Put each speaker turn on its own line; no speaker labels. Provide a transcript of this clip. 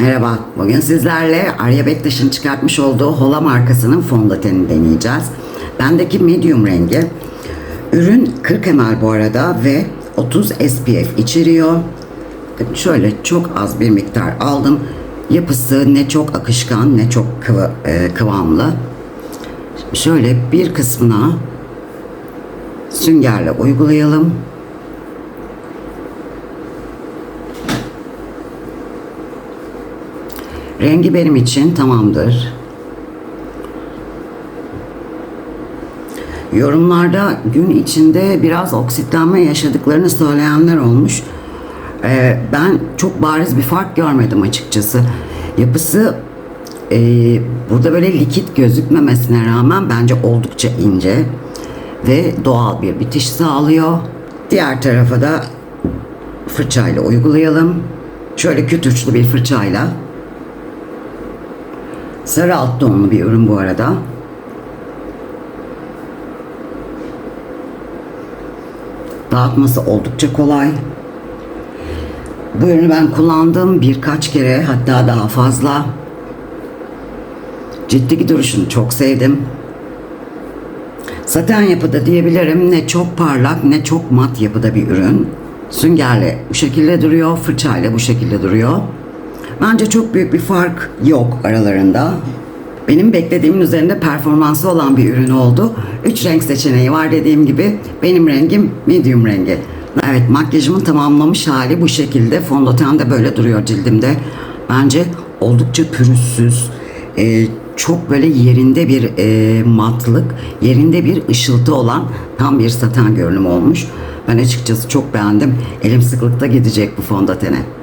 Merhaba, bugün sizlerle Arya Bektaş'ın çıkartmış olduğu Hola markasının fondötenini deneyeceğiz. Bendeki medium rengi. Ürün 40 ml bu arada ve 30 SPF içeriyor. Şöyle çok az bir miktar aldım. Yapısı ne çok akışkan ne çok kıva- e, kıvamlı. Şöyle bir kısmına süngerle uygulayalım. Rengi benim için tamamdır. Yorumlarda gün içinde biraz oksitlenme yaşadıklarını söyleyenler olmuş. Ee, ben çok bariz bir fark görmedim açıkçası. Yapısı e, burada böyle likit gözükmemesine rağmen bence oldukça ince ve doğal bir bitiş sağlıyor. Diğer tarafa da fırçayla uygulayalım. Şöyle küt uçlu bir fırçayla Sarı alt tonlu bir ürün bu arada. Dağıtması oldukça kolay. Bu ürünü ben kullandım birkaç kere hatta daha fazla. Ciddi duruşunu çok sevdim. Saten yapıda diyebilirim ne çok parlak ne çok mat yapıda bir ürün. Süngerle bu şekilde duruyor, fırçayla bu şekilde duruyor. Bence çok büyük bir fark yok aralarında. Benim beklediğimin üzerinde performansı olan bir ürün oldu. Üç renk seçeneği var dediğim gibi. Benim rengim medium rengi. Evet makyajımın tamamlamış hali bu şekilde. Fondöten de böyle duruyor cildimde. Bence oldukça pürüzsüz. Ee, çok böyle yerinde bir e, matlık, yerinde bir ışıltı olan tam bir saten görünüm olmuş. Ben açıkçası çok beğendim. Elim sıklıkta gidecek bu fondötene.